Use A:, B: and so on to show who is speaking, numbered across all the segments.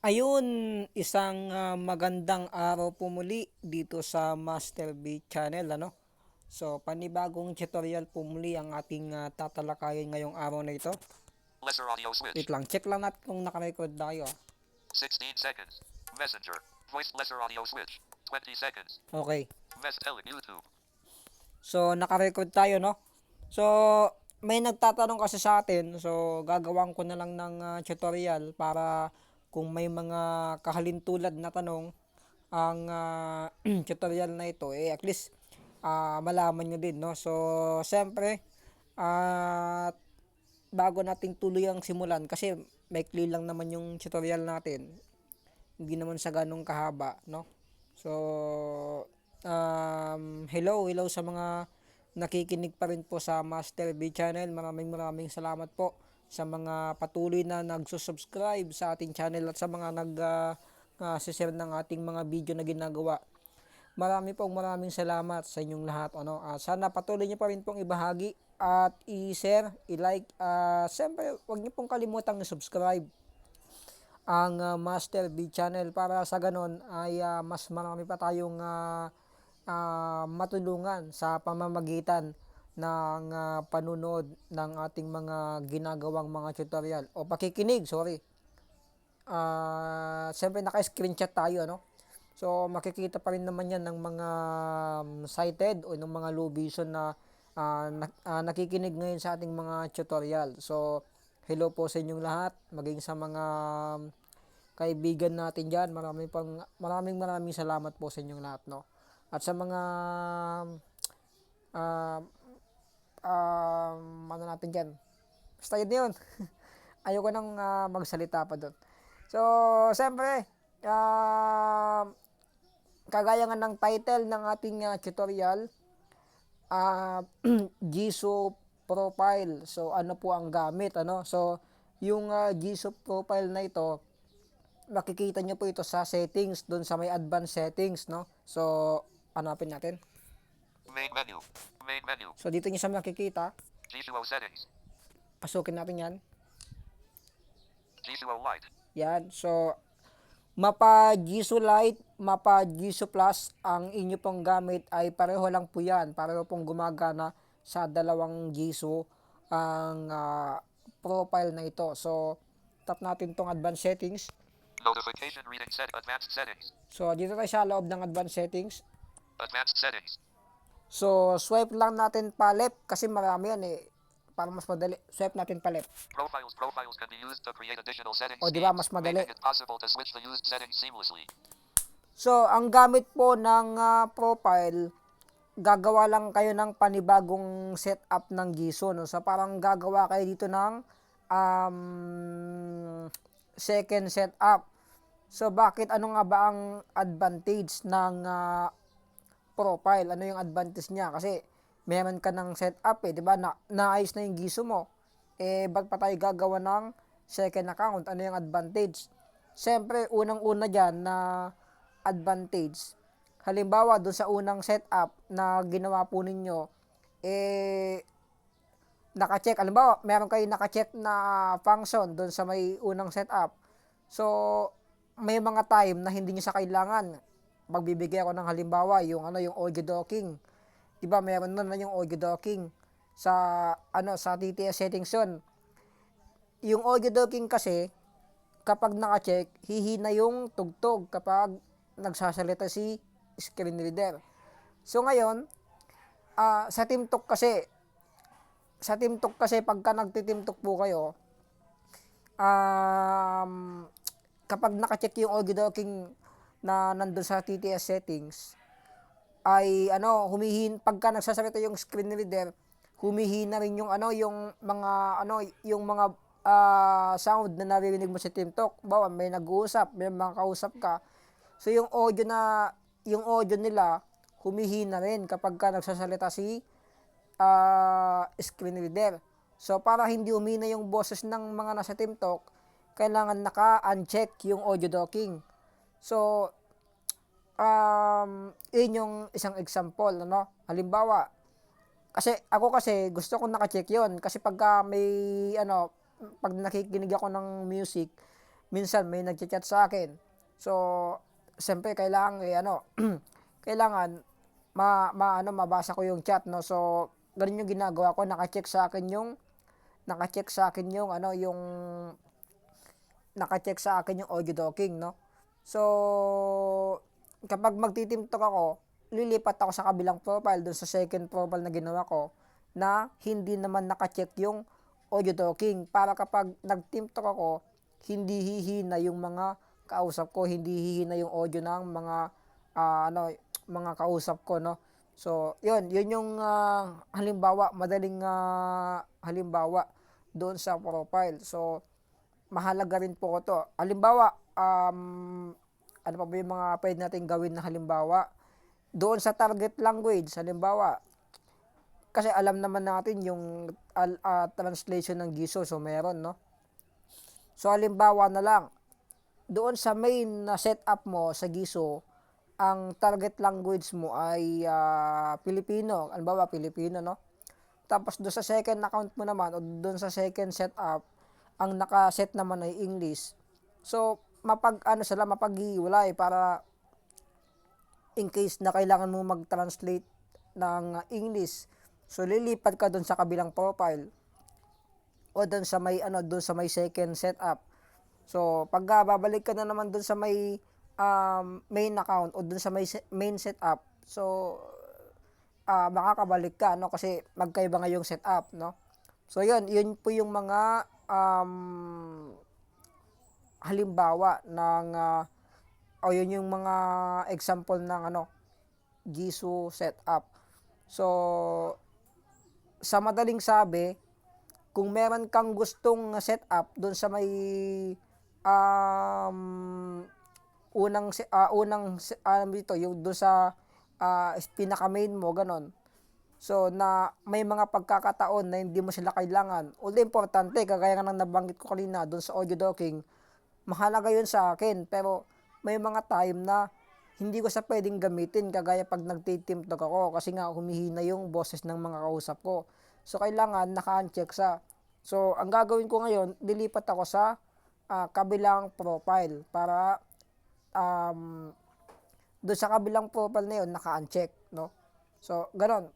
A: Ayun, isang ah, magandang araw po muli dito sa Master B Channel, ano? So, panibagong tutorial po muli ang ating ah, tatalakayin ngayong araw na ito.
B: Lesser audio switch.
A: Wait lang, check lang natin kung nakarecord ah.
B: 16 seconds. Messenger. Voice lesser audio switch. 20 seconds.
A: Okay.
B: Mess YouTube.
A: So, nakarecord tayo, no? So, may nagtatanong kasi sa atin. So, gagawan ko na lang ng ah, tutorial para kung may mga kahalintulad na tanong ang ah, tutorial na ito, eh at least ah, malaman nyo din, no? So, siyempre, at bago nating tuloy ang simulan, kasi maikli lang naman yung tutorial natin, hindi naman sa ganong kahaba, no? So, um, hello, hello sa mga nakikinig pa rin po sa Master B Channel. Maraming maraming salamat po sa mga patuloy na nagsusubscribe sa ating channel at sa mga nag uh, uh, ng ating mga video na ginagawa. Marami pong maraming salamat sa inyong lahat. Ano, Ah, sana patuloy niyo pa rin pong ibahagi at i-share, i-like. Uh, Siyempre, huwag niyo pong kalimutang i-subscribe ang ah, Master B channel para sa ganon ay ah, mas marami pa tayong ah, ah, matulungan sa pamamagitan ng ah, panunod ng ating mga ginagawang mga tutorial o pakikinig, sorry. Ah, siyempre naka-screenshot tayo, no? So makikita pa rin naman yan ng mga um, cited o ng mga low vision na ah, nak- ah, nakikinig ngayon sa ating mga tutorial. So hello po sa inyong lahat, maging sa mga um, kaibigan natin diyan. Maraming pang maraming maraming salamat po sa inyong lahat, no. At sa mga um um, ano natin diyan. Basta yun yun. Ayoko nang ah, magsalita pa doon. So, siyempre, um, kagaya nga ng title ng ating ah, tutorial, ah Jisoo profile. So, ano po ang gamit, ano? So, yung uh, Jisoo profile na ito, makikita nyo po ito sa settings, doon sa may advanced settings, no? So, hanapin natin.
B: Main menu. Main menu.
A: So, dito nyo siya makikita.
B: G2O settings.
A: Pasukin natin yan.
B: G2O light.
A: Yan. So, mapa Jisoo Lite, mapa Jisoo Plus, ang inyo pong gamit ay pareho lang po yan. Pareho pong gumagana sa dalawang Jisoo ang ah, profile na ito. So, tap natin tong advanced settings.
B: Notification reading set. Advanced settings.
A: So, dito tayo sa loob ng advanced settings.
B: Advanced settings.
A: So, swipe lang natin pa left kasi marami yan eh. Para mas madali, swipe natin pa left.
B: Profiles. Profiles can be used to create additional settings.
A: O, di ba, mas madali.
B: Making it possible to switch the used settings seamlessly.
A: So, ang gamit po ng ah, profile, gagawa lang kayo ng panibagong setup ng Jisoo. No? So, parang gagawa kayo dito ng um, second setup. So, bakit? Ano nga ba ang advantage ng ah, profile? Ano yung advantage niya? Kasi, meron ka ng setup eh, di ba? Na, naayos na yung Jisoo mo. Eh, ba't pa tayo gagawa ng second account? Ano yung advantage? Siyempre, unang-una dyan na advantage. Halimbawa, doon sa unang setup na ginawa po ninyo, eh, naka-check. Halimbawa, meron kayo naka-check na function doon sa may unang setup. So, may mga time na hindi nyo sa kailangan. Magbibigay ako ng halimbawa, yung ano, yung audio docking. 'Di ba? Meron na yung audio docking sa ano, sa TTS settings 'yon. Yung audio docking kasi kapag naka-check, hihina yung tugtog kapag nagsasalita si screen reader. So ngayon, ah, sa TeamTalk kasi sa TeamTalk kasi pagka nagti-TeamTalk po kayo, um, kapag naka-check yung audio docking na nandun sa TTS settings, ay ano, humihin pagka nagsasalita yung screen reader, humihina rin yung ano, yung mga ano, yung mga ah, sound na naririnig mo sa TeamTalk. Bawa may nag-uusap, may mga kausap ka. So yung audio na yung audio nila humihina rin kapag ka nagsasalita si ah, screen reader. So para hindi umina yung boses ng mga nasa TeamTalk, kailangan naka-uncheck yung audio docking. So um, yun yung isang example, ano? Halimbawa, kasi ako kasi gusto ko naka-check yun kasi pagka may ano, pag nakikinig ako ng music, minsan may nagchat sa akin. So, siyempre kailangan eh, ano, kailangan ma, ma ano mabasa ko yung chat no. So, ganun yung ginagawa ko, naka-check sa akin yung naka-check sa akin yung ano yung naka-check sa akin yung audio docking no. So, kapag magtitimtok ako, lilipat ako sa kabilang profile dun sa second profile na ginawa ko na hindi naman naka-check yung audio docking para kapag nagtimtok ako, hindi hihina yung mga kausap ko, hindi hihina yung audio ng mga ah, ano mga kausap ko no. So, yun, yun yung ah, halimbawa, madaling ah, halimbawa doon sa profile. So, mahalaga rin po ko to. Halimbawa, um, ano pa ba yung mga pwede natin gawin na halimbawa? Doon sa target language, halimbawa, kasi alam naman natin yung ah, translation ng GISO, so meron, no? So, halimbawa na lang, doon sa main na setup mo sa GISO, ang target language mo ay ah, Filipino. Halimbawa, Filipino, no? Tapos doon sa second account mo naman, o doon sa second setup, ang nakaset naman ay English. So, mapag, ano sila, mapag-iwalay para in case na kailangan mo mag-translate ng English. So, lilipat ka doon sa kabilang profile o doon sa may ano doon sa may second setup. So, pag babalik ka na naman doon sa may um, main account o doon sa may main setup, so ah makakabalik ka no kasi magkaiba nga yung setup, no? So, yun, yun po yung mga um, halimbawa ng ah, o yun yung mga example ng ano Gisu setup. So, sa madaling sabi, kung meron kang gustong setup doon sa may um, unang ah, unang ano dito yung doon sa ah, pinaka main mo ganon. So na may mga pagkakataon na hindi mo sila kailangan. Although importante kagaya ng nabanggit ko kanina doon sa audio docking, mahalaga yun sa akin pero may mga time na hindi ko sa pwedeng gamitin kagaya pag nagtitimtok ako kasi nga humihina yung boses ng mga kausap ko. So kailangan naka-uncheck sa. So ang gagawin ko ngayon, lilipat ako sa ah, kabilang profile para um, doon sa kabilang profile na yun, naka-uncheck, no? So, ganon.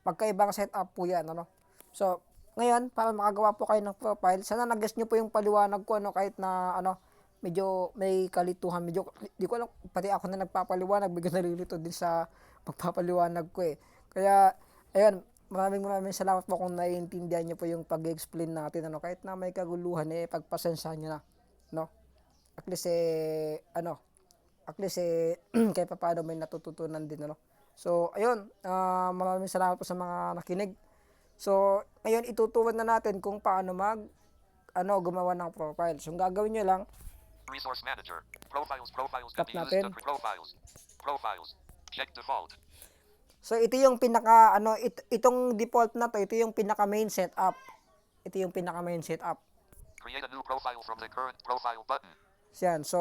A: Pagkaibang setup po yan, ano? So, ngayon, para makagawa po kayo ng profile, sana nag-guess nyo po yung paliwanag ko, ano, kahit na, ano, medyo may kalituhan, medyo, di ko alam, pati ako na nagpapaliwanag, medyo nalilito din sa pagpapaliwanag ko, eh. Kaya, ayun, maraming maraming salamat po kung naiintindihan nyo po yung pag-explain natin, ano, kahit na may kaguluhan, eh, pagpasensya nyo na, no? At least, eh, ano, at least eh, kahit pa paano may natututunan din ano. So, ayun, ah, maraming salamat po sa mga nakinig. So, ngayon ituturo na natin kung paano mag ano gumawa ng profile. So, ang gagawin niyo lang,
B: Resource Manager. Profiles. Profiles
A: Tap natin.
B: profiles. Profiles. Check default.
A: so ito yung pinaka ano it, itong default na to, ito yung pinaka main setup. Ito yung pinaka main setup.
B: Create a new profile from the current profile button.
A: Yan. So,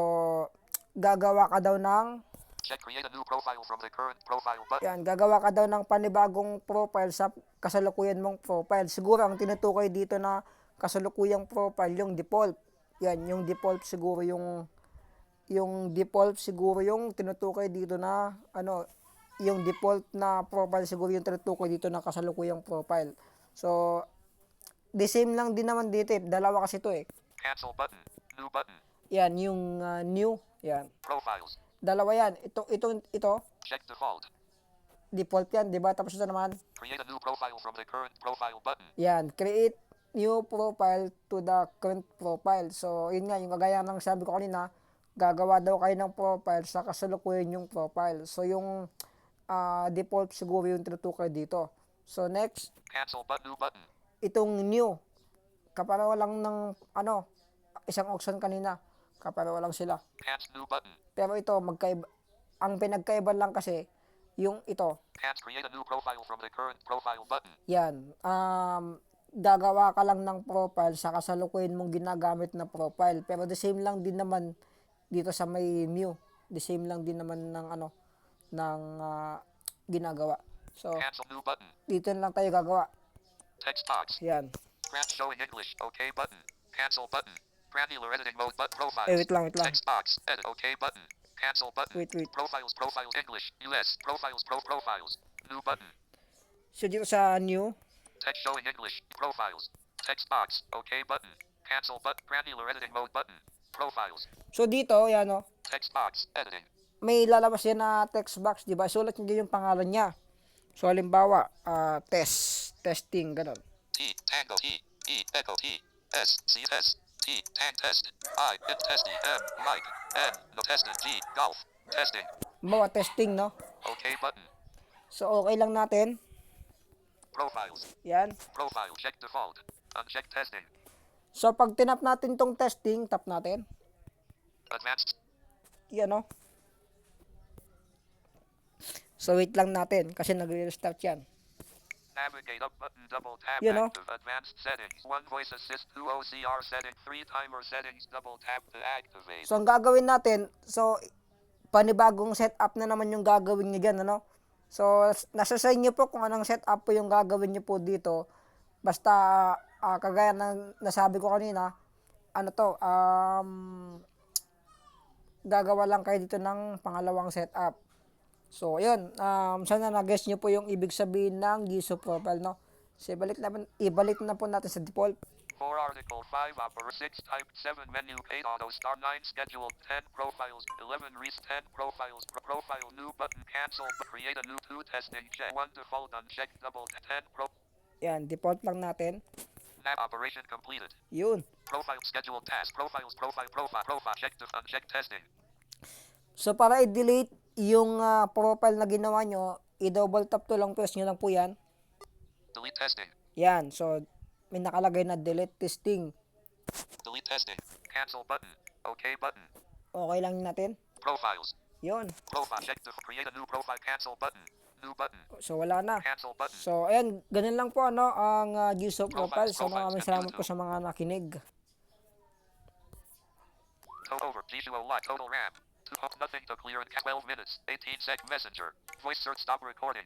A: gagawa ka daw ng
B: Check create a new profile from the current profile button.
A: Yan, gagawa ka daw ng panibagong profile sa kasalukuyan mong profile. Siguro ang tinutukoy dito na kasalukuyang profile yung default. Yan, yung default siguro yung yung default siguro yung tinutukoy dito na ano, yung default na profile siguro yung tinutukoy dito na kasalukuyang profile. So, the same lang din naman dito eh. Dalawa kasi to eh.
B: Cancel button. New button.
A: Yan, yung ah, new. Yan.
B: Profiles.
A: Dalawa yan. Ito, ito, ito.
B: Check default.
A: Default yan, di ba? Tapos ito naman,
B: Create a new profile from the current profile button.
A: Yan, create new profile to the current profile. So, yun nga, yung kagaya ng sabi ko kanina, gagawa daw kayo ng profile sa kasalukuyan yung profile. So, yung ah, default siguro yung tinutukoy dito. So, next,
B: Cancel but new button.
A: itong new. Kaparawa lang ng, ano, isang option kanina. Kaparawa lang sila.
B: Cancel new button.
A: Pero ito, magkaiba, ang pinagkaiba lang kasi, yung ito,
B: Cancel create a new profile from the current profile button.
A: Yan. Um, gagawa ka lang ng profile sa kasalukuyan mong ginagamit na profile. Pero the same lang din naman dito sa may new. The same lang din naman ng ano ng ah, ginagawa. So,
B: Cancel new button.
A: dito lang tayo gagawa.
B: Text box.
A: Yan.
B: Graph showing English. OK button. Cancel button. Granular editing mode. But profiles.
A: Eh, wait lang, wait lang.
B: Text box. Edit. OK button. Cancel button.
A: Wait, wait.
B: Profiles. Profiles. English. US. Profiles. Pro profiles. New button.
A: So, dito sa new,
B: Text showing English. Profiles. Text box. OK button. Cancel but granular editing mode button. Profiles.
A: so dito, yan o,
B: Text box. Editing.
A: may lalabas yan na text box, di ba? Sulat niyo yung pangalan niya. So, halimbawa, ah, test, testing, ganun.
B: T. Tango. T. E. Echo. T. S. C. S. T. Tang test. I. It testing. M. Mike. N. No testing. G. Golf. Testing.
A: Halimbawa, testing, no?
B: OK button.
A: So, okay lang natin.
B: Profiles.
A: Yan.
B: Profile. Check default. Uncheck testing.
A: So, pag tinap natin tong testing, tap natin.
B: Advanced.
A: Yan, no? So, wait lang natin kasi nagre-restart yan.
B: Navigate up button. Double tap.
A: You know.
B: Advanced settings. One voice assist. Two OCR setting. Three timer settings. Double tap to activate.
A: So, ang gagawin natin, so, panibagong setup na naman yung gagawin nyo dyan, ano? So, nasa sa inyo po kung anong setup po yung gagawin nyo po dito. Basta, ah, kagaya ng nasabi ko kanina, ano to, um, gagawa lang kayo dito ng pangalawang setup. So, yun, um, sana na-guess nyo po yung ibig sabihin ng Giso profile, no? So, ibalik na, ibalik na po natin sa default.
B: 4 article 5 opera 6 type 7 menu 8 auto star 9 scheduled 10 profiles 11 res 10 profiles pro profile new button cancel create a new 2 testing check 1 default uncheck double 10 pro
A: Yan, default lang natin.
B: nav operation completed
A: Yun.
B: profile scheduled task profiles profile profile profile check to uncheck testing
A: So, para i-delete yung ah, profile na ginawa nyo, i-double tap to lang press nyo lang po yan.
B: delete testing
A: Yan. So, may nakalagay na delete testing.
B: delete testing cancel button okay button
A: Okay lang natin.
B: profiles
A: Yun.
B: profile check to create a new profile cancel button new button
A: So, wala na.
B: cancel button
A: So, ayan. Ganun lang po, ano, ang uh, Giso profile. So, maraming salamat po sa mga nakinig.
B: To over. Visual light. Total RAM. Nothing to clear in 12 minutes. 18 sec messenger. Voice search. Stop recording.